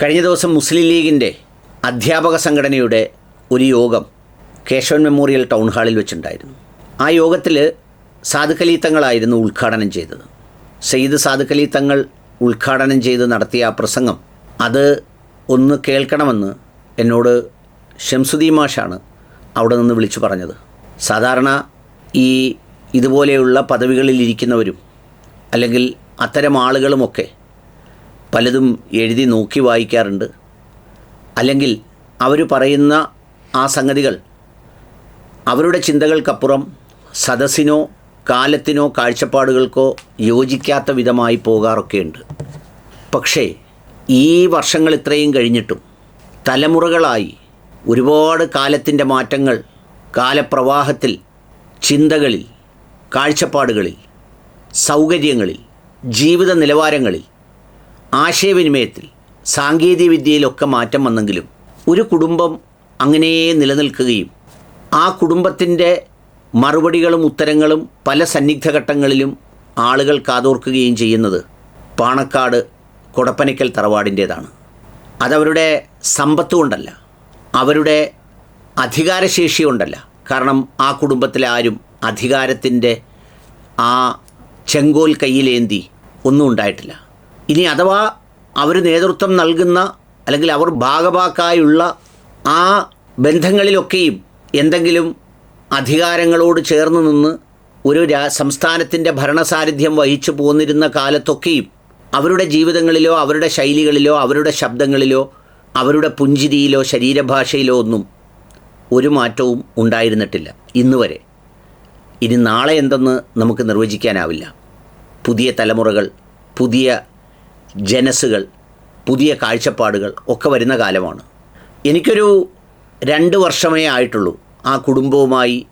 കഴിഞ്ഞ ദിവസം മുസ്ലിം ലീഗിന്റെ അധ്യാപക സംഘടനയുടെ ഒരു യോഗം കേശവൻ മെമ്മോറിയൽ ടൗൺ ഹാളിൽ വെച്ചുണ്ടായിരുന്നു. ആ യോഗത്തിൽ സാധുക്കലി തങ്ങളായിരുന്നു ഉദ്ഘാടനം ചെയ്തത്. സെയ്ദ് സാധുക്കലി തങ്ങൾ ഉദ്ഘാടനം ചെയ്ത് നടത്തിയ ആ പ്രസംഗം അത് ഒന്ന് കേൾക്കണമെന്ന് എന്നോട് ഷംസുദ്ദീൻ മാഷാണ് അവിടെ നിന്ന് വിളിച്ചു പറഞ്ഞത്. സാധാരണ ഈ ഇതുപോലെയുള്ള പദവികളിൽ ഇരിക്കുന്നവരും അല്ലെങ്കിൽ അത്തരം ആളുകളുമൊക്കെ പലതും എഴുതി നോക്കി വായിക്കാറുണ്ട്. അല്ലെങ്കിൽ അവർ പറയുന്ന ആ സംഗതികൾ അവരുടെ ചിന്തകൾക്കപ്പുറം സദസ്സിനോ കാലത്തിനോ കാഴ്ചപ്പാടുകൾക്കോ യോജിക്കാത്ത വിധമായി പോകാറൊക്കെയുണ്ട്. പക്ഷേ ഈ വർഷങ്ങൾ ഇത്രയും കഴിഞ്ഞിട്ടും തലമുറകളായി ഒരുപാട് കാലത്തിന്റെ മാറ്റങ്ങൾ കാലപ്രവാഹത്തിൽ ചിന്തകളിൽ കാഴ്ചപ്പാടുകളിൽ സൗകര്യങ്ങളിൽ ജീവിത നിലവാരങ്ങളിൽ ആശയവിനിമയത്തിൽ സാങ്കേതികവിദ്യയിലൊക്കെ മാറ്റം വന്നെങ്കിലും ഒരു കുടുംബം അങ്ങനെ നിലനിൽക്കുകയും ആ കുടുംബത്തിന്റെ മറുപടികളും ഉത്തരങ്ങളും പല സന്നിഗ്ധഘട്ടങ്ങളിലും ആളുകൾ കാതോർക്കുകയും ചെയ്യുന്നത് പാണക്കാട് കൊടപ്പനയ്ക്കൽ തറവാടിന്റേതാണ്. അതവരുടെ സമ്പത്ത് കൊണ്ടല്ല അവരുടെ അധികാരശേഷി കൊണ്ടല്ല. കാരണം ആ കുടുംബത്തിലെ ആരും അധികാരത്തിന്റെ ആ ചെങ്കോൽ കയ്യിലേന്തി ഒന്നും ഉണ്ടായിട്ടില്ല. ഇനി അഥവാ അവർ നേതൃത്വം നൽകുന്ന അല്ലെങ്കിൽ അവർ ഭാഗഭാക്കായുള്ള ആ ബന്ധങ്ങളിലൊക്കെയും എന്തെങ്കിലും അധികാരങ്ങളോട് ചേർന്ന് നിന്ന് ഒരു രാ സംസ്ഥാനത്തിന്റെ ഭരണസാന്നിധ്യം വഹിച്ചു പോന്നിരുന്ന കാലത്തൊക്കെയും അവരുടെ ജീവിതങ്ങളിലോ അവരുടെ ശൈലികളിലോ അവരുടെ ശബ്ദങ്ങളിലോ അവരുടെ പുഞ്ചിരിയിലോ ശരീരഭാഷയിലോ ഒന്നും ഒരു മാറ്റവും ഉണ്ടായിരുന്നിട്ടില്ല. ഇന്ന് വരെ ഇനി നാളെ എന്തെന്ന് നമുക്ക് നിർവചിക്കാനാവില്ല. പുതിയ തലമുറകൾ പുതിയ ജനസുകൾ പുതിയ കാഴ്ചപ്പാടുകൾ ഒക്കെ വരുന്ന കാലമാണ്. എനിക്കൊരു രണ്ട് വർഷമേ ആയിട്ടുള്ളൂ ആ കുടുംബവുമായി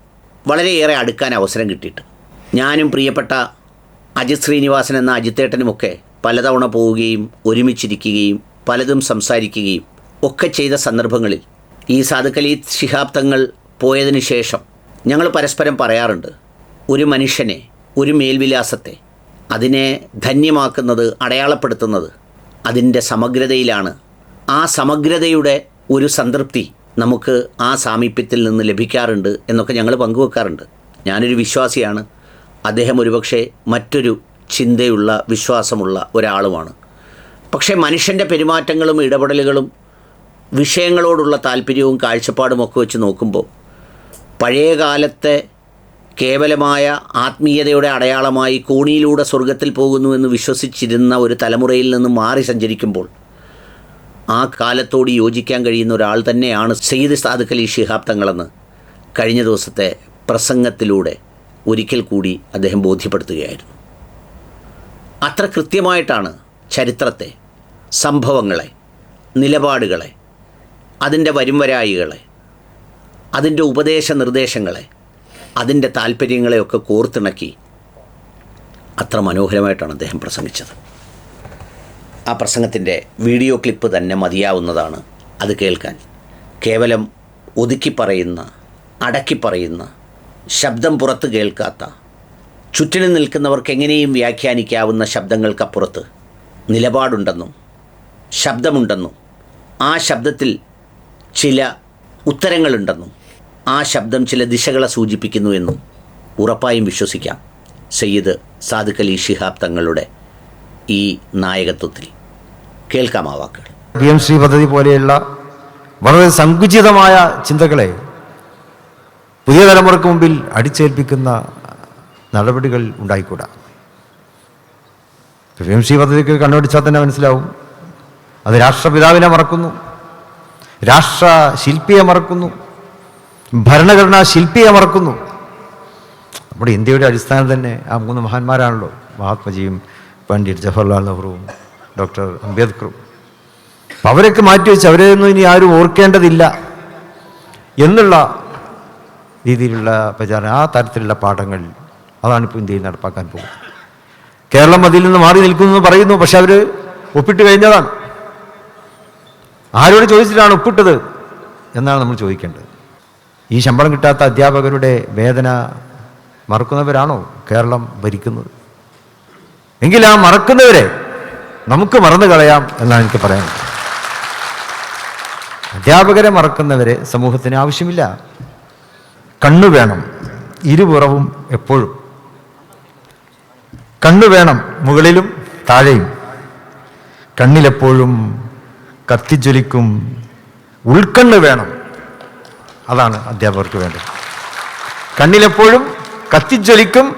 വളരെയേറെ അടുക്കാൻ അവസരം കിട്ടിയിട്ട്. ഞാനും പ്രിയപ്പെട്ട അജിത് ശ്രീനിവാസൻ എന്ന അജിത്തേട്ടനുമൊക്കെ പലതവണ പോവുകയും ഒരുമിച്ചിരിക്കുകയും പലതും സംസാരിക്കുകയും ഒക്കെ ചെയ്ത സന്ദർഭങ്ങളിൽ ഈ സാധുക്കലി ശിഹാബ് തങ്ങൾ പോയതിനു ശേഷം ഞങ്ങൾ പരസ്പരം പറയാറുണ്ട് ഒരു മനുഷ്യനെ ഒരു മേൽവിലാസത്തെ അതിനെ ധന്യമാക്കുന്നത് അടയാളപ്പെടുത്തുന്നത് അതിന്റെ സമഗ്രതയിലാണ്. ആ സമഗ്രതയുടെ ഒരു സംതൃപ്തി നമുക്ക് ആ സാമീപ്യത്തിൽ നിന്ന് ലഭിക്കാറുണ്ട് എന്നൊക്കെ ഞങ്ങൾ പങ്കുവെക്കാറുണ്ട്. ഞാനൊരു വിശ്വാസിയാണ്. അദ്ദേഹം ഒരുപക്ഷെ മറ്റൊരു ചിന്തയുള്ള വിശ്വാസമുള്ള ഒരാളുമാണ്. പക്ഷേ മനുഷ്യന്റെ പെരുമാറ്റങ്ങളും ഇടപെടലുകളും വിഷയങ്ങളോടുള്ള താല്പര്യവും കാഴ്ചപ്പാടും ഒക്കെ വെച്ച് നോക്കുമ്പോൾ പഴയ കാലത്തെ കേവലമായ ആത്മീയതയുടെ അടയാളമായി കോണിയിലൂടെ സ്വർഗത്തിൽ പോകുന്നുവെന്ന് വിശ്വസിച്ചിരുന്ന ഒരു തലമുറയിൽ നിന്ന് മാറി സഞ്ചരിക്കുമ്പോൾ ആ കാലത്തോട് യോജിക്കാൻ കഴിയുന്ന ഒരാൾ തന്നെയാണ് സെയ്ദ് സാദുഖ് അലി ഷിഹാബ് തങ്ങളെന്ന് കഴിഞ്ഞ ദിവസത്തെ പ്രസംഗത്തിലൂടെ ഒരിക്കൽ കൂടി അദ്ദേഹം ബോധ്യപ്പെടുത്തുകയായിരുന്നു. അത്ര കൃത്യമായിട്ടാണ് ചരിത്രത്തെ സംഭവങ്ങളെ നിലപാടുകളെ അതിന്റെ വരുംവരായികളെ അതിന്റെ ഉപദേശ നിർദ്ദേശങ്ങളെ അതിന്റെ താല്പര്യങ്ങളെയൊക്കെ കോർത്തിണക്കി അത്ര മനോഹരമായിട്ടാണ് അദ്ദേഹം പ്രസംഗിച്ചത്. ആ പ്രസംഗത്തിന്റെ വീഡിയോ ക്ലിപ്പ് തന്നെ മതിയാവുന്നതാണ് അത് കേൾക്കാൻ. കേവലം ഒതുക്കി പറയുന്ന അടക്കി പറയുന്ന ശബ്ദം പുറത്ത് കേൾക്കാത്ത ചുറ്റിനും നിൽക്കുന്നവർക്ക് എങ്ങനെയും വ്യാഖ്യാനിക്കാവുന്ന ശബ്ദങ്ങൾക്കപ്പുറത്ത് നിലപാടുണ്ടെന്നും ശബ്ദമുണ്ടെന്നും ആ ശബ്ദത്തിൽ ചില ഉത്തരങ്ങളുണ്ടെന്നും ആ ശബ്ദം ചില ദിശകളെ സൂചിപ്പിക്കുന്നു എന്നും ഉറപ്പായും വിശ്വസിക്കാം. സയ്യിദ് സാദിഖ് അലി ഷിഹാബ് തങ്ങളുടെ ഈ നായകത്വത്തിൽ. കേൾക്കാം ആ വാക്കുകൾ. പി എം ശ്രീ പദ്ധതി പോലെയുള്ള വളരെ സങ്കുചിതമായ ചിന്തകളെ പുതിയ തലമുറയ്ക്ക് മുമ്പിൽ അടിച്ചേൽപ്പിക്കുന്ന നടപടികൾ ഉണ്ടായിക്കൂടാ. പി എം ശ്രീ പദ്ധതിക്ക് കണ്ണുപിടിച്ചാൽ തന്നെ മനസ്സിലാവും. അത് രാഷ്ട്രപിതാവിനെ മറക്കുന്നു. രാഷ്ട്ര ശില്പിയെ മറക്കുന്നു. ഭരണഘടനാ ശില്പിയെ മറക്കുന്നു നമ്മുടെ ഇന്ത്യയുടെ അടിസ്ഥാനം തന്നെ ആ മൂന്ന് മഹാന്മാരാണല്ലോ. മഹാത്മജിയും പണ്ഡിറ്റ് ജവഹർലാൽ നെഹ്റുവും ഡോക്ടർ അംബേദ്കറും. അപ്പം അവരൊക്കെ മാറ്റിവെച്ച് അവരെയൊന്നും ഇനി ആരും ഓർക്കേണ്ടതില്ല എന്നുള്ള രീതിയിലുള്ള പ്രചാരണം ആ തരത്തിലുള്ള പാഠങ്ങൾ അതാണ് ഇപ്പോൾ ഇന്ത്യയിൽ നടപ്പാക്കാൻ പോകുന്നത്. കേരളം അതിൽ നിന്ന് മാറി നിൽക്കുന്നു പറയുന്നു പക്ഷെ അവർ ഒപ്പിട്ട് കഴിഞ്ഞതാണ്. ആരോട് ചോദിച്ചിട്ടാണ് ഒപ്പിട്ടത് എന്നാണ് നമ്മൾ ചോദിക്കേണ്ടത്. ഈ ശമ്പളം കിട്ടാത്ത അധ്യാപകരുടെ വേദന മറക്കുന്നവരാണോ കേരളം ഭരിക്കുന്നത്? എങ്കിൽ ആ മറക്കുന്നവരെ നമുക്ക് മറന്നു കളയാം എന്നാണ് എനിക്ക് പറയാൻ അധ്യാപകരെ മറക്കുന്നവരെ സമൂഹത്തിന് ആവശ്യമില്ല. കണ്ണു വേണം ഇരുപുറവും എപ്പോഴും. കണ്ണു വേണം മുകളിലും താഴെയും. കണ്ണിലെപ്പോഴും കത്തിജ്വലിക്കും. ഉൾക്കണ്ണ് വേണം അതാണ് അധ്യാപകർക്ക് വേണ്ടത്. കണ്ണിലെപ്പോഴും കത്തിജ്വലിക്കും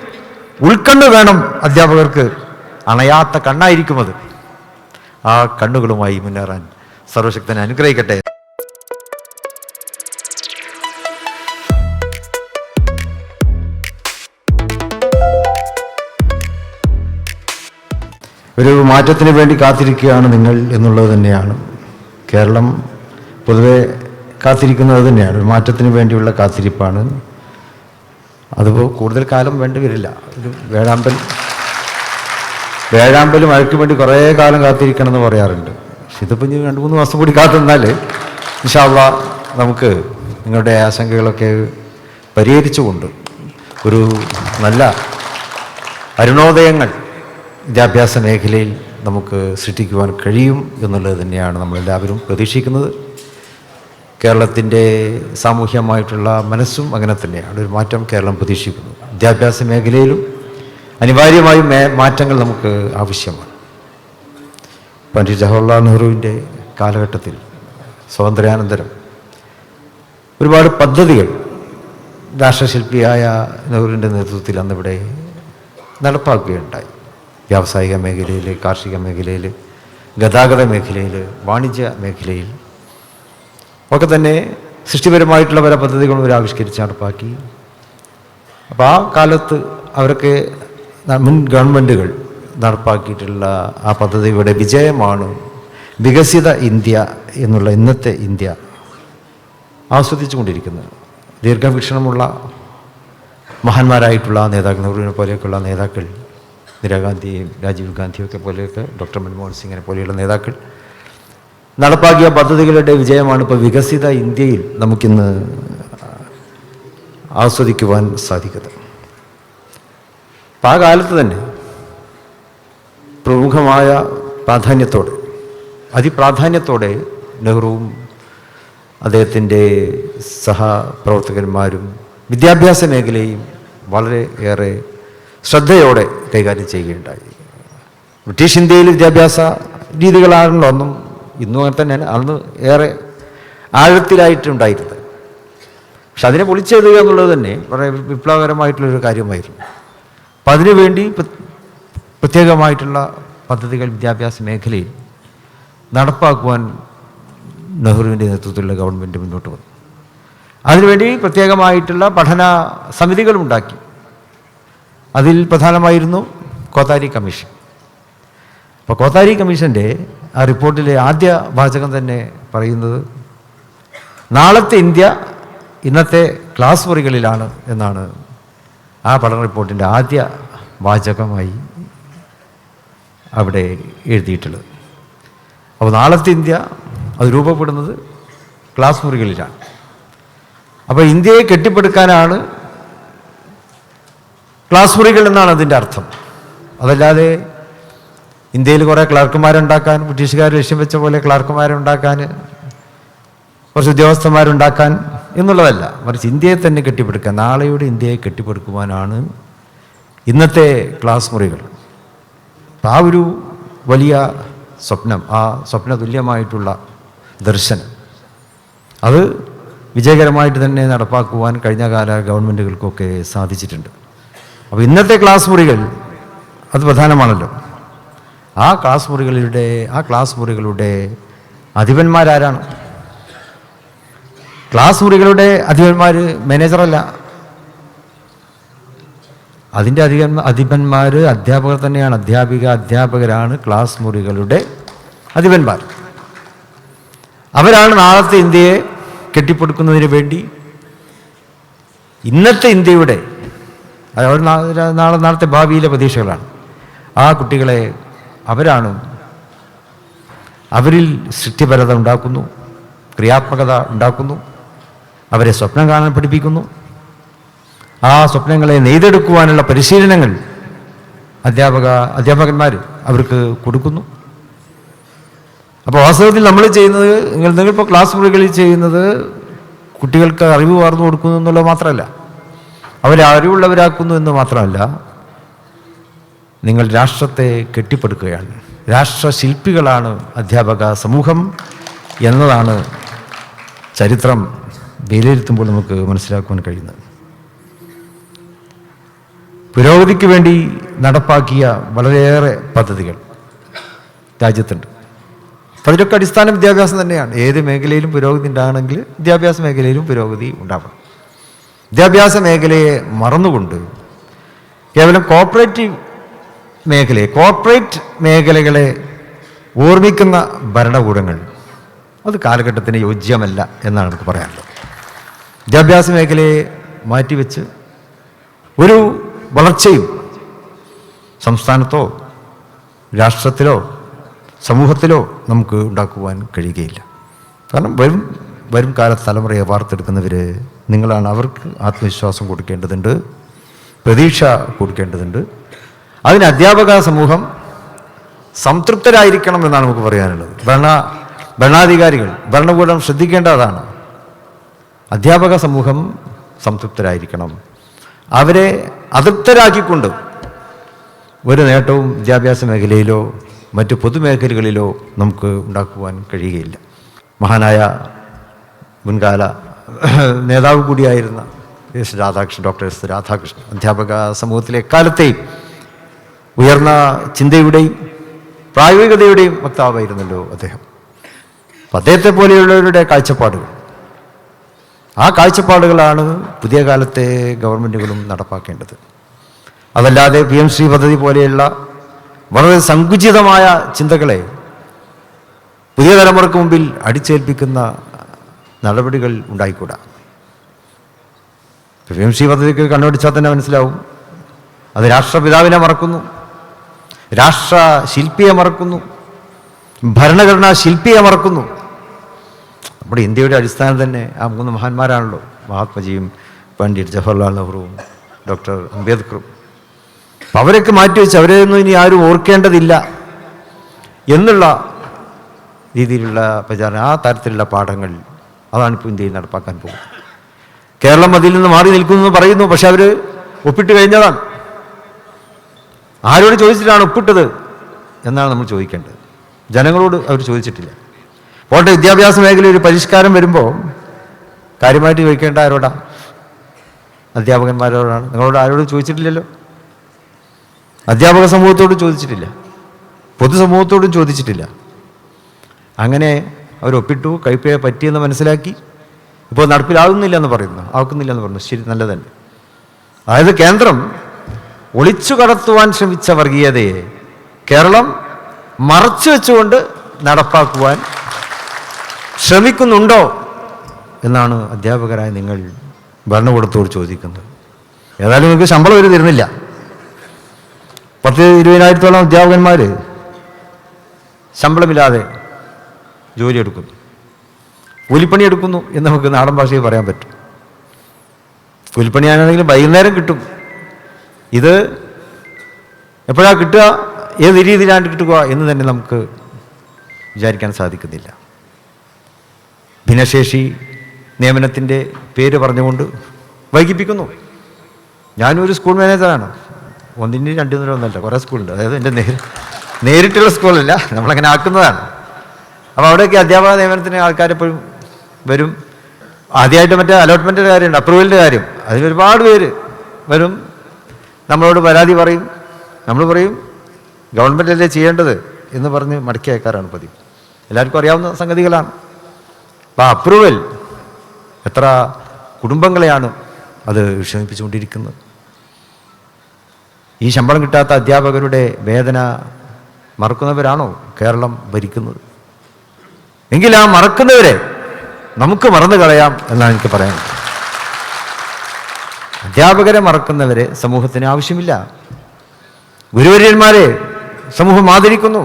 ഉൾക്കണ്ണ് വേണം അധ്യാപകർക്ക്. അണയാത്ത കണ്ണായിരിക്കും അത്. ആ കണ്ണുകളുമായി മുന്നേറാൻ സർവശക്തനെ അനുഗ്രഹിക്കട്ടെ. ഒരു മാറ്റത്തിന് വേണ്ടി കാത്തിരിക്കുകയാണ് നിങ്ങൾ എന്നുള്ളത് തന്നെയാണ്. കേരളം പൊതുവെ കാത്തിരിക്കുന്നത് തന്നെയാണ്. ഒരു മാറ്റത്തിന് വേണ്ടിയുള്ള കാത്തിരിപ്പാണ്. അതിപ്പോൾ കൂടുതൽ കാലം വേണ്ടി വരില്ല. ഒരു വേഴാമ്പൽ വേഴാമ്പൽ മഴയ്ക്ക് വേണ്ടി കുറേ കാലം കാത്തിരിക്കണം എന്ന് പറയാറുണ്ട്. പക്ഷെ ഇതിപ്പോൾ ഇനി രണ്ട് മൂന്ന് മാസം കൂടി കാത്തുനിന്നാൽ ഇൻഷാള്ള നമുക്ക് നിങ്ങളുടെ ആശങ്കകളൊക്കെ പരിഹരിച്ചുകൊണ്ട് ഒരു നല്ല അരുണോദയങ്ങൾ വിദ്യാഭ്യാസ മേഖലയിൽ നമുക്ക് സൃഷ്ടിക്കുവാൻ കഴിയും എന്നുള്ളത് തന്നെയാണ് നമ്മളെല്ലാവരും പ്രതീക്ഷിക്കുന്നത്. കേരളത്തിന്റെ സാമൂഹ്യമായിട്ടുള്ള മനസ്സും അങ്ങനെ തന്നെയാണ്. ഒരു മാറ്റം കേരളം പ്രതീക്ഷിക്കുന്നു. വിദ്യാഭ്യാസ മേഖലയിലും അനിവാര്യമായും മാറ്റങ്ങൾ നമുക്ക് ആവശ്യമാണ്. പണ്ഡിറ്റ് ജവഹർലാൽ നെഹ്റുവിന്റെ കാലഘട്ടത്തിൽ സ്വാതന്ത്ര്യാനന്തരം ഒരുപാട് പദ്ധതികൾ രാഷ്ട്രശില്പിയായ നെഹ്റുവിന്റെ നേതൃത്വത്തിൽ അന്നിവിടെ നടപ്പാക്കുകയുണ്ടായി. വ്യാവസായിക മേഖലയിൽ കാർഷിക മേഖലയിൽ ഗതാഗത മേഖലയിൽ വാണിജ്യ മേഖലയിൽ ഒക്കെ തന്നെ സൃഷ്ടിപരമായിട്ടുള്ള പല പദ്ധതികളും അവർ ആവിഷ്കരിച്ച് നടപ്പാക്കി. അപ്പോൾ ആ കാലത്ത് അവരൊക്കെ മുൻ ഗവൺമെന്റുകൾ നടപ്പാക്കിയിട്ടുള്ള ആ പദ്ധതിയുടെ വിജയമാണ്. വികസിത ഇന്ത്യ എന്നുള്ള ഇന്നത്തെ ഇന്ത്യ ആസ്വദിച്ചു കൊണ്ടിരിക്കുന്നത് ദീർഘവീക്ഷണമുള്ള മഹാന്മാരായിട്ടുള്ള നേതാക്കൾ നെഹ്റുവിനെ പോലെയൊക്കെയുള്ള നേതാക്കൾ ഇന്ദിരാഗാന്ധിയും രാജീവ് ഗാന്ധിയൊക്കെ പോലെയൊക്കെ ഡോക്ടർ മൻമോഹൻ സിംഗിനെ പോലെയുള്ള നേതാക്കൾ നടപ്പാക്കിയ പദ്ധതികളുടെ വിജയമാണ് ഇപ്പോൾ വികസിത ഇന്ത്യയിൽ നമുക്കിന്ന് ആസ്വദിക്കുവാൻ സാധിക്കുന്നത്. ആ കാലത്ത് തന്നെ പ്രമുഖമായ പ്രാധാന്യത്തോടെ അതിപ്രാധാന്യത്തോടെ നെഹ്റുവും അദ്ദേഹത്തിന്റെ സഹപ്രവർത്തകന്മാരും വിദ്യാഭ്യാസ മേഖലയും വളരെ ഏറെ ശ്രദ്ധയോടെ കൈകാര്യം ചെയ്യുകയുണ്ടായി. ബ്രിട്ടീഷ് ഇന്ത്യയിൽ വിദ്യാഭ്യാസ രീതികളാണല്ലോ അന്നും ഇന്നും അങ്ങനെ തന്നെയാണ്. അന്ന് ഏറെ ആഴത്തിലായിട്ടുണ്ടായിരുന്നത്. പക്ഷെ അതിനെ പൊളിച്ചെഴുതുക എന്നുള്ളത് തന്നെ വളരെ വിപ്ലവകരമായിട്ടുള്ളൊരു കാര്യമായിരുന്നു. അപ്പം അതിനുവേണ്ടി പ്ര- പ്രത്യേകമായിട്ടുള്ള പദ്ധതികൾ വിദ്യാഭ്യാസ മേഖലയിൽ നടപ്പാക്കുവാൻ നെഹ്റുവിന്റെ നേതൃത്വത്തിലുള്ള ഗവൺമെന്റ് മുന്നോട്ട് വന്നു. അതിനുവേണ്ടി പ്രത്യേകമായിട്ടുള്ള പഠന സമിതികളുണ്ടാക്കി അതിൽ പ്രധാനമായിരുന്നു കോത്താരി കമ്മീഷൻ. അപ്പോൾ കോത്താരി കമ്മീഷന്റെ ആ റിപ്പോർട്ടിലെ ആദ്യ വാചകം തന്നെ പറയുന്നത് നാളത്തെ ഇന്ത്യ ഇന്നത്തെ ക്ലാസ് മുറികളിലാണ് എന്നാണ് ആ പഠന റിപ്പോർട്ടിന്റെ ആദ്യ വാചകമായി അവിടെ എഴുതിയിട്ടുള്ളത്. അപ്പോൾ നാളത്തെ ഇന്ത്യ അത് രൂപപ്പെടുന്നത് ക്ലാസ് മുറികളിലാണ്. അപ്പോൾ ഇന്ത്യയെ കെട്ടിപ്പടുക്കാനാണ് ക്ലാസ് മുറികൾ എന്നാണ് അതിന്റെ അർത്ഥം. അതല്ലാതെ ഇന്ത്യയിൽ കുറേ ക്ലർക്കുമാരുണ്ടാക്കാൻ ബ്രിട്ടീഷുകാർ ലക്ഷ്യം വെച്ച പോലെ ക്ലർക്കുമാരുണ്ടാക്കാൻ കുറച്ച് ഉദ്യോഗസ്ഥന്മാരുണ്ടാക്കാൻ എന്നുള്ളതല്ല. മറിച്ച് ഇന്ത്യയെ തന്നെ കെട്ടിപ്പടുക്കുക നാളെയുടെ ഇന്ത്യയെ കെട്ടിപ്പടുക്കുവാനാണ് ഇന്നത്തെ ക്ലാസ് മുറികൾ. ആ ഒരു വലിയ സ്വപ്നം ആ സ്വപ്ന തുല്യമായിട്ടുള്ള ദർശനം അത് വിജയകരമായിട്ട് തന്നെ നടപ്പാക്കുവാൻ കഴിഞ്ഞ കാല ഗവൺമെന്റുകൾക്കൊക്കെ സാധിച്ചിട്ടുണ്ട്. അപ്പോൾ ഇന്നത്തെ ക്ലാസ് മുറികൾ അത് പ്രധാനമാണല്ലോ. ആ ക്ലാസ് മുറികളുടെ ആ ക്ലാസ് മുറികളുടെ അധിപന്മാരാരാണ്. ക്ലാസ് മുറികളുടെ അധിപന്മാർ മാനേജറല്ല. അതിന്റെ അധികം അധിപന്മാർ അധ്യാപകർ തന്നെയാണ്. അധ്യാപിക അധ്യാപകരാണ് ക്ലാസ് മുറികളുടെ അധിപന്മാർ. അവരാണ് നാളത്തെ ഇന്ത്യയെ കെട്ടിപ്പടുക്കുന്നതിന് വേണ്ടി ഇന്നത്തെ ഇന്ത്യയുടെ അവർ നാളെ നാളത്തെ ഭാവിയിലെ പ്രതീക്ഷകളാണ്. ആ കുട്ടികളെ അവരാണ്. അവരിൽ സൃഷ്ടിപരത ഉണ്ടാക്കുന്നു ക്രിയാത്മകത ഉണ്ടാക്കുന്നു അവരെ സ്വപ്നം കാണാൻ പഠിപ്പിക്കുന്നു. ആ സ്വപ്നങ്ങളെ നെയ്തെടുക്കുവാനുള്ള പരിശീലനങ്ങൾ അധ്യാപക അധ്യാപകന്മാർ അവർക്ക് കൊടുക്കുന്നു. അപ്പോൾ വാസ്തവത്തിൽ നമ്മൾ ചെയ്യുന്നത് നിങ്ങൾ നിങ്ങളിപ്പോൾ ക്ലാസ് മുറികളിൽ ചെയ്യുന്നത് കുട്ടികൾക്ക് അറിവ് വാർന്നു കൊടുക്കുന്നു എന്നുള്ളത് മാത്രമല്ല അവരെ അറിവുള്ളവരാക്കുന്നു എന്ന് മാത്രമല്ല നിങ്ങൾ രാഷ്ട്രത്തെ കെട്ടിപ്പടുക്കുകയാണ്. രാഷ്ട്രശില്പികളാണ് അധ്യാപക സമൂഹം എന്നതാണ് ചരിത്രം വിലയിരുത്തുമ്പോൾ നമുക്ക് മനസ്സിലാക്കുവാൻ കഴിയുന്നത്. പുരോഗതിക്ക് വേണ്ടി നടപ്പാക്കിയ വളരെയേറെ പദ്ധതികൾ രാജ്യത്തുണ്ട്. അപ്പോൾ അതിലൊക്കെ അടിസ്ഥാന വിദ്യാഭ്യാസം തന്നെയാണ്. ഏത് മേഖലയിലും പുരോഗതി ഉണ്ടാകണമെങ്കിൽ വിദ്യാഭ്യാസ മേഖലയിലും പുരോഗതി ഉണ്ടാവണം. വിദ്യാഭ്യാസ മേഖലയെ മറന്നുകൊണ്ട് കേവലം കോർപ്പറേറ്റീവ് മേഖലയെ കോർപ്പറേറ്റ് മേഖലകളെ ഓർമ്മിക്കുന്ന ഭരണകൂടങ്ങൾ അത് കാലഘട്ടത്തിന് യോജ്യമല്ല എന്നാണ് നമുക്ക് പറയാനുള്ളത്. വിദ്യാഭ്യാസ മേഖലയെ മാറ്റിവെച്ച് ഒരു വളർച്ചയും സംസ്ഥാനത്തോ രാഷ്ട്രത്തിലോ സമൂഹത്തിലോ നമുക്ക് ഉണ്ടാക്കുവാൻ കഴിയുകയില്ല. കാരണം വരും വരും കാല തലമുറയെ വാർത്തെടുക്കുന്നവർ നിങ്ങളാണ്. അവർക്ക് ആത്മവിശ്വാസം കൊടുക്കേണ്ടതുണ്ട് പ്രതീക്ഷ കൊടുക്കേണ്ടതുണ്ട്. അതിന് അധ്യാപക സമൂഹം സംതൃപ്തരായിരിക്കണം എന്നാണ് നമുക്ക് പറയാനുള്ളത്. ഭരണ ഭരണാധികാരികൾ ഭരണകൂടം ശ്രദ്ധിക്കേണ്ടതാണ്. അധ്യാപക സമൂഹം സംതൃപ്തരായിരിക്കണം. അവരെ അതൃപ്തരാക്കിക്കൊണ്ട് ഒരു നേട്ടവും വിദ്യാഭ്യാസ മേഖലയിലോ മറ്റ് പൊതുമേഖലകളിലോ നമുക്ക് ഉണ്ടാക്കുവാൻ കഴിയുകയില്ല. മഹാനായ മുൻകാല നേതാവ് കൂടിയായിരുന്ന S Radhakrishnan doctor S Radhakrishnan അധ്യാപക സമൂഹത്തിലെ എക്കാലത്തെയും ഉയർന്ന ചിന്തയുടെയും പ്രായോഗികതയുടെയും വക്താവായിരുന്നല്ലോ അദ്ദേഹം. അദ്ദേഹത്തെ പോലെയുള്ളവരുടെ കാഴ്ചപ്പാടുകൾ. ആ കാഴ്ചപ്പാടുകളാണ് പുതിയ കാലത്തെ ഗവൺമെന്റുകളും നടപ്പാക്കേണ്ടത്. അതല്ലാതെ പി എം ശ്രീ പദ്ധതി പോലെയുള്ള വളരെ സങ്കുചിതമായ ചിന്തകളെ പുതിയ തലമുറയ്ക്ക് മുമ്പിൽ അടിച്ചേൽപ്പിക്കുന്ന നടപടികൾ ഉണ്ടായിക്കൂടാ. പി എം ശ്രീ പദ്ധതിക്ക് കണ്ണുപിടിച്ചാൽ തന്നെ മനസ്സിലാവും. അത് രാഷ്ട്രപിതാവിനെ മറക്കുന്നു. രാഷ്ട്ര ശില്പിയെ മറക്കുന്നു. ഭരണഘടനാ ശില്പിയെ മറക്കുന്നു. നമ്മുടെ ഇന്ത്യയുടെ അടിസ്ഥാനം തന്നെ ആ മൂന്ന് മഹാന്മാരാണല്ലോ. മഹാത്മജിയും പണ്ഡിറ്റ് ജവഹർലാൽ നെഹ്റുവും ഡോക്ടർ അംബേദ്കറും. അപ്പം അവരൊക്കെ മാറ്റിവെച്ച് അവരെയൊന്നും ഇനി ആരും ഓർക്കേണ്ടതില്ല എന്നുള്ള രീതിയിലുള്ള പ്രചാരണം ആ തരത്തിലുള്ള പാഠങ്ങൾ അതാണ് ഇപ്പോൾ ഇന്ത്യയിൽ നടപ്പാക്കാൻ പോകുന്നത്. കേരളം അതിൽ നിന്ന് മാറി നിൽക്കുന്നു എന്ന് പറയുന്നു പക്ഷെ അവർ ഒപ്പിട്ട് കഴിഞ്ഞതാണ്. ആരോട് ചോദിച്ചിട്ടാണ് ഒപ്പിട്ടത് എന്നാണ് നമ്മൾ ചോദിക്കേണ്ടത്. ജനങ്ങളോട് അവർ ചോദിച്ചിട്ടില്ല. പോട്ടെ വിദ്യാഭ്യാസ മേഖലയിൽ ഒരു പരിഷ്കാരം വരുമ്പോൾ കാര്യമായിട്ട് ചോദിക്കേണ്ട ആരോടാ? അധ്യാപകന്മാരോടാണ്. നിങ്ങളോട് ആരോട് ചോദിച്ചിട്ടില്ലല്ലോ? അധ്യാപക സമൂഹത്തോട് ചോദിച്ചിട്ടില്ല. പൊതുസമൂഹത്തോടും ചോദിച്ചിട്ടില്ല. അങ്ങനെ അവർ ഒപ്പിട്ടു കൈപ്പയെ പറ്റിയെന്ന് മനസ്സിലാക്കി. ഇപ്പോൾ നടപ്പിലാകുന്നില്ല എന്ന് പറയുന്നു. ആക്കുന്നില്ല എന്ന് പറഞ്ഞു ശരി നല്ലതന്നെ. അതായത് കേന്ദ്രം ഒളിച്ചു കടത്തുവാൻ ശ്രമിച്ച വർഗീയതയെ കേരളം മറച്ചു വെച്ചുകൊണ്ട് നടപ്പാക്കുവാൻ ശ്രമിക്കുന്നുണ്ടോ എന്നാണ് അധ്യാപകരായ നിങ്ങൾ ഭരണകൂടത്തോട് ചോദിക്കുന്നത്. ഏതായാലും നിങ്ങൾക്ക് ശമ്പളം ഒരു തരുന്നില്ല. പത്ത് ഇരുപതിനായിരത്തോളം അധ്യാപകന്മാർ ശമ്പളമില്ലാതെ ജോലിയെടുക്കുന്നു കൂലിപ്പണി എടുക്കുന്നു എന്ന് നമുക്ക് നാടൻ ഭാഷയിൽ പറയാൻ പറ്റും. കൂലിപ്പണിയാണെങ്കിൽ വൈകുന്നേരം കിട്ടും. ഇത് എപ്പോഴാ കിട്ടുക? ഏത് രീതിയിലാണ് കിട്ടുക എന്ന് തന്നെ നമുക്ക് വിചാരിക്കാൻ സാധിക്കുന്നില്ല. ഭിന്നശേഷി നിയമനത്തിന്റെ പേര് പറഞ്ഞുകൊണ്ട് വൈകിപ്പിക്കുന്നു. ഞാനൊരു സ്കൂൾ മാനേജറാണ് ഒന്നിന് രണ്ടിനും ഒന്നല്ല കുറേ സ്കൂളുണ്ട് അതായത് എന്റെ നേരി നേരിട്ടുള്ള സ്കൂളല്ല നമ്മളങ്ങനെ ആക്കുന്നതാണ്. അപ്പോൾ അവിടെയൊക്കെ അധ്യാപക നിയമനത്തിന് ആൾക്കാരെപ്പോഴും വരും. ആദ്യമായിട്ട് മറ്റേ അലോട്ട്മെന്റിന്റെ കാര്യമുണ്ട് അപ്രൂവലിന്റെ കാര്യം. അതിലൊരുപാട് പേര് വരും. നമ്മളോട് പരാതി പറയും. നമ്മൾ പറയും ഗവൺമെന്റ് അല്ലേ ചെയ്യേണ്ടത്? എന്ന് പറഞ്ഞ് മടക്കി അയക്കാറാണ് പതിവ്. എല്ലാവർക്കും അറിയാവുന്ന സംഗതികളാണ്. അപ്പം അപ്രൂവൽ എത്ര കുടുംബങ്ങളെയാണ് അത് വിഷമിപ്പിച്ചുകൊണ്ടിരിക്കുന്നത്. ഈ ശമ്പളം കിട്ടാത്ത അധ്യാപകരുടെ വേദന മറക്കുന്നവരാണോ കേരളം ഭരിക്കുന്നത്? എങ്കിൽ ആ മറക്കുന്നവരെ നമുക്ക് മറന്നു കളയാം എന്നാണ് എനിക്ക് പറയാനുള്ളത്. അധ്യാപകരെ മറക്കുന്നവരെ സമൂഹത്തിന് ആവശ്യമില്ല. ഗുരുവര്യന്മാരെ സമൂഹം ആദരിക്കുന്നു.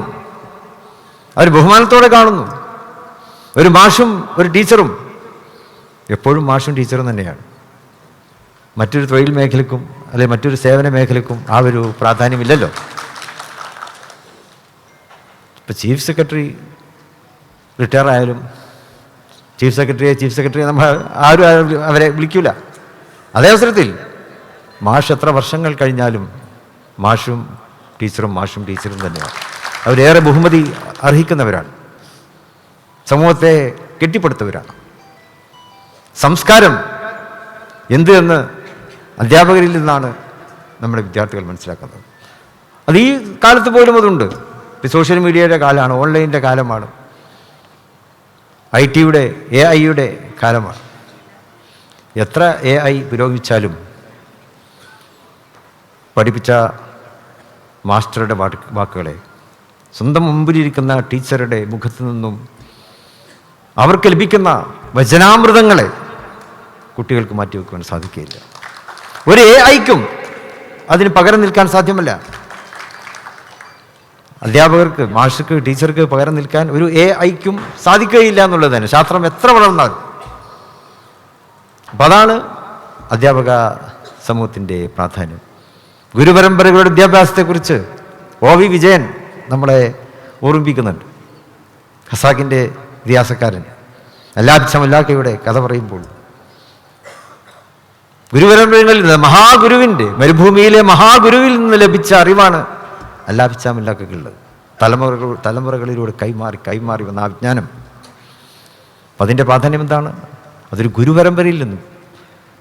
അവർ ബഹുമാനത്തോടെ കാണുന്നു. ഒരു മാഷും ഒരു ടീച്ചറും എപ്പോഴും മാഷും ടീച്ചറും തന്നെയാണ്. മറ്റൊരു തൊഴിൽ മേഖലക്കും അല്ലെ മറ്റൊരു സേവന മേഖലക്കും ആ ഒരു പ്രാധാന്യമില്ലല്ലോ. ഇപ്പം ചീഫ് സെക്രട്ടറി റിട്ടയർ ആയാലും ചീഫ് സെക്രട്ടറിയെ ചീഫ് സെക്രട്ടറിയെ നമ്മൾ ആരും അവരെ വിളിക്കില്ല അതേ അവസരത്തിൽ മാഷ് എത്ര വർഷങ്ങൾ കഴിഞ്ഞാലും മാഷും ടീച്ചറും മാഷും ടീച്ചറും തന്നെയാണ്. അവരേറെ ബഹുമതി അർഹിക്കുന്നവരാണ്. സമൂഹത്തെ കെട്ടിപ്പടുത്തവരാണ്. സംസ്കാരം എന്ത് എന്ന് അധ്യാപകരിൽ നിന്നാണ് നമ്മുടെ വിദ്യാർത്ഥികൾ മനസ്സിലാക്കുന്നത്. അത് ഈ കാലത്ത് പോലും അതുണ്ട്. സോഷ്യൽ മീഡിയയുടെ കാലമാണ് ഓൺലൈനിന്റെ കാലമാണ്. ഐ ടിയുടെ എ ഐയുടെ കാലമാണ്. എത്ര എ ഐ പുരോഗമിച്ചാലും പഠിപ്പിച്ച മാസ്റ്ററുടെ വാക്കുകളെ സ്വന്തം മുമ്പിലിരിക്കുന്ന ടീച്ചറുടെ മുഖത്തു നിന്നും അവർക്ക് ലഭിക്കുന്ന വചനാമൃതങ്ങളെ കുട്ടികൾക്ക് മാറ്റിവെക്കുവാൻ സാധിക്കുകയില്ല. ഒരു എ ഐക്കും അതിന് പകരം നിൽക്കാൻ സാധ്യമല്ല. അധ്യാപകർക്ക് മാഷർക്ക് ടീച്ചർക്ക് പകരം നിൽക്കാൻ ഒരു എ ഐക്കും സാധിക്കുകയില്ല എന്നുള്ളത് തന്നെ ശാസ്ത്രം എത്ര വളർന്നാലും. അപ്പം അതാണ് അധ്യാപക സമൂഹത്തിന്റെ പ്രാധാന്യം. ഗുരുപരമ്പരകളുടെ വിദ്യാഭ്യാസത്തെക്കുറിച്ച് ഒ വി വിജയൻ നമ്മളെ ഓർമ്മിപ്പിക്കുന്നുണ്ട്. ഖസാക്കിന്റെ ഇതിഹാസക്കാരൻ. അല്ലാച്ചമല്ലാക്കയുടെ കഥ പറയുമ്പോൾ ഗുരുപരമ്പരകളിൽ നിന്ന് മഹാഗുരുവിന്റെ മരുഭൂമിയിലെ മഹാഗുരുവിൽ നിന്ന് ലഭിച്ച അറിവാണ് അല്ലാഭിച്ചാമില്ലാക്കുള്ളത് തലമുറകൾ തലമുറകളിലൂടെ കൈമാറി കൈമാറി വന്ന ആ വിജ്ഞാനം. അപ്പം അതിന്റെ പ്രാധാന്യം എന്താണ്? അതൊരു ഗുരുപരമ്പരയിൽ നിന്നും.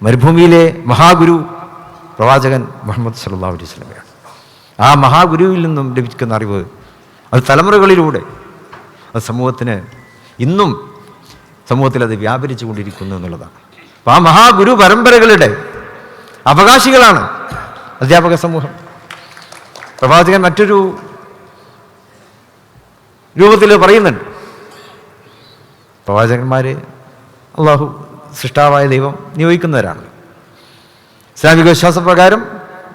മരുഭൂമിയിലെ മഹാഗുരു പ്രവാചകൻ മുഹമ്മദ് സല്ലാ അലൈഹി സ്വലമയാണ് ആ മഹാഗുരുവിൽ നിന്നും ലഭിക്കുന്ന അറിവ് അത് തലമുറകളിലൂടെ അത് സമൂഹത്തിന് ഇന്നും സമൂഹത്തിൽ അത് വ്യാപരിച്ചു കൊണ്ടിരിക്കുന്നു എന്നുള്ളതാണ്. അപ്പം ആ മഹാഗുരു പരമ്പരകളുടെ അവകാശികളാണ് അധ്യാപക സമൂഹം. പ്രവാചകൻ മറ്റൊരു രൂപത്തിൽ പറയുന്നുണ്ട്. പ്രവാചകന്മാർ അള്ളാഹു സൃഷ്ടാവായ ദൈവം നിയോഗിക്കുന്നവരാണ്. ഇസ്ലാമിക വിശ്വാസപ്രകാരം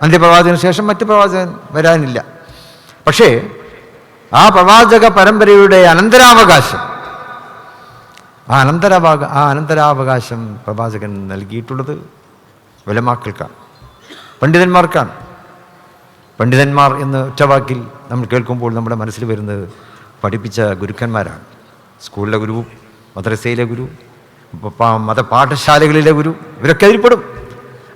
അന്ത്യപ്രവാചകന് ശേഷം മറ്റ് പ്രവാചകൻ വരാനില്ല. പക്ഷേ ആ പ്രവാചക പരമ്പരയുടെ അനന്തരാവകാശം ആ അനന്തരാവകാ ആ അനന്തരാവകാശം പ്രവാചകൻ നൽകിയിട്ടുള്ളത് വിലമാക്കൾക്കാണ് പണ്ഡിതന്മാർക്കാണ്. പണ്ഡിതന്മാർ എന്ന് ഒറ്റവാക്കിൽ നമ്മൾ കേൾക്കുമ്പോൾ നമ്മുടെ മനസ്സിൽ വരുന്നത് പഠിപ്പിച്ച ഗുരുക്കന്മാരാണ്. സ്കൂളിലെ ഗുരുവും മദ്രസയിലെ ഗുരു മതപാഠശാലകളിലെ ഗുരു ഇവരൊക്കെ അതിൽപ്പെടും.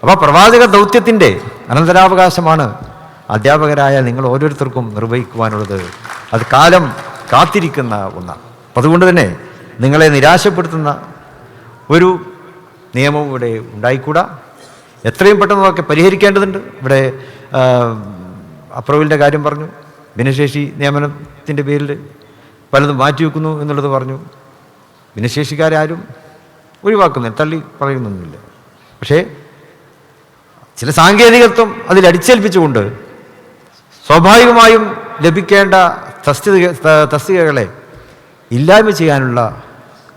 അപ്പോൾ പ്രവാചക ദൗത്യത്തിന്റെ അനന്തരാവകാശമാണ് അധ്യാപകരായ നിങ്ങൾ ഓരോരുത്തർക്കും നിർവഹിക്കുവാനുള്ളത്. അത് കാലം കാത്തിരിക്കുന്ന ഒന്നാണ്. അപ്പം അതുകൊണ്ട് തന്നെ നിങ്ങളെ നിരാശപ്പെടുത്തുന്ന ഒരു നിയമവും ഇവിടെ ഉണ്ടായിക്കൂടാ. എത്രയും പെട്ടെന്ന് പരിഹരിക്കേണ്ടതുണ്ട്. ഇവിടെ അപ്രൂവലിന്റെ കാര്യം പറഞ്ഞു. ഭിന്നശേഷി നിയമനത്തിന്റെ പേരിൽ പലതും മാറ്റിവെക്കുന്നു എന്നുള്ളത് പറഞ്ഞു. ഭിന്നശേഷിക്കാരെ ഒഴിവാക്കുന്നില്ല തള്ളി പറയുന്നൊന്നുമില്ല. പക്ഷേ ചില സാങ്കേതികത്വം അതിൽ അടിച്ചേൽപ്പിച്ചുകൊണ്ട് സ്വാഭാവികമായും ലഭിക്കേണ്ട തസ്തിക തസ്തികകളെ ഇല്ലായ്മ ചെയ്യാനുള്ള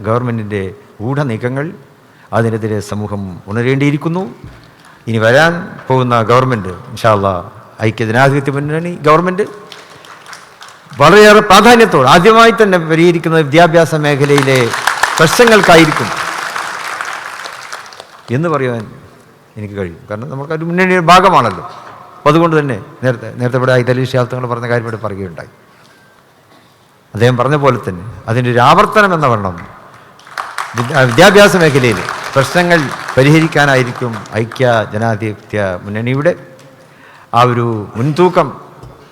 ഗവൺമെന്റിന്റെ ഗൂഢനീക്കങ്ങൾ അതിനെതിരെ സമൂഹം ഉണരേണ്ടിയിരിക്കുന്നു. ഇനി വരാൻ പോകുന്ന ഗവൺമെന്റ് ഇൻഷാല്ല ഐക്യജനാധിപത്യ മുന്നണി ഗവൺമെന്റ് വളരെയേറെ പ്രാധാന്യത്തോടെ ആദ്യമായി തന്നെ പരിഹരിക്കുന്ന വിദ്യാഭ്യാസ മേഖലയിലെ പ്രശ്നങ്ങൾക്കായിരിക്കും എന്ന് പറയുവാൻ എനിക്ക് കഴിയും. കാരണം നമുക്കൊരു മുന്നണിയുടെ ഭാഗമാണല്ലോ. അപ്പോൾ അതുകൊണ്ട് തന്നെ നേരത്തെ നേരത്തെ ഇവിടെ ഐതലി ശാസ്ത്രങ്ങൾ പറഞ്ഞ കാര്യം ഇവിടെ പറയുകയുണ്ടായി. അദ്ദേഹം പറഞ്ഞ പോലെ തന്നെ അതിന്റെ ഒരു ആവർത്തനം എന്ന വണ്ണം വിദ്യ- വിദ്യാഭ്യാസ മേഖലയിൽ പ്രശ്നങ്ങൾ പരിഹരിക്കാനായിരിക്കും ഐക്യ ജനാധിപത്യ മുന്നണിയുടെ ആ ഒരു മുൻതൂക്കം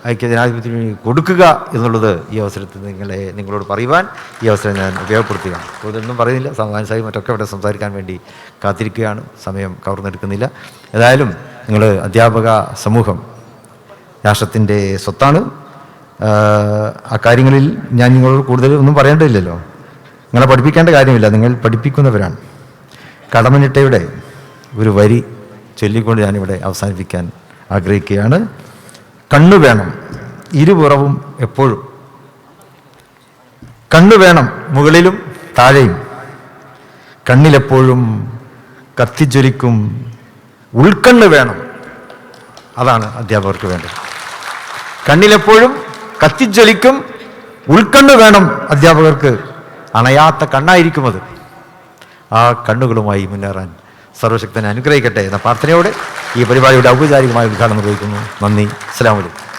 ഐക്യ ജനാധിപത്യ മുന്നണി കൊടുക്കുക എന്നുള്ളത് ഈ അവസരത്തിൽ നിങ്ങളെ നിങ്ങളോട് പറയുവാൻ ഈ അവസരം ഞാൻ ഉപയോഗപ്പെടുത്തുകയാണ്. കൂടുതലൊന്നും പറയുന്നില്ല. സമാധാന സാഹിബ് മറ്റൊക്കെ ഇവിടെ സംസാരിക്കാൻ വേണ്ടി കാത്തിരിക്കുകയാണ്. സമയം കവർന്നെടുക്കുന്നില്ല. ഏതായാലും നിങ്ങൾ അധ്യാപക സമൂഹം രാഷ്ട്രത്തിന്റെ സ്വത്താണ്. ആ കാര്യങ്ങളിൽ ഞാൻ നിങ്ങളോട് കൂടുതൽ ഒന്നും പറയേണ്ടതില്ലല്ലോ. നിങ്ങളെ പഠിപ്പിക്കേണ്ട കാര്യമില്ല. നിങ്ങൾ പഠിപ്പിക്കുന്നവരാണ്. കടമനിട്ടയുടെ ഒരു വരി ചൊല്ലിക്കൊണ്ട് ഞാനിവിടെ അവസാനിപ്പിക്കാൻ ആഗ്രഹിക്കുകയാണ്. കണ്ണു വേണം ഇരുപുറവും എപ്പോഴും. കണ്ണു വേണം മുകളിലും താഴെയും. കണ്ണിലെപ്പോഴും കത്തിജ്വലിക്കും. ഉൾക്കണ്ണ് വേണം. അതാണ് അധ്യാപകർക്ക് വേണ്ടത്. കണ്ണിലെപ്പോഴും കത്തിജ്വലിക്കും ഉൾക്കണ്ണ് വേണം അധ്യാപകർക്ക്. അണയാത്ത കണ്ണായിരിക്കും അത് ആ കണ്ണുകളുമായി മുന്നേറാൻ സർവശക്തനെ അനുഗ്രഹിക്കട്ടെ എന്ന പ്രാർത്ഥനയോടെ ഈ പരിപാടിയുടെ ഔപചാരികമായ ഉദ്ഘാടനം നിർവഹിക്കുന്നു. നന്ദി. അസ്സലാമു അലൈക്കും.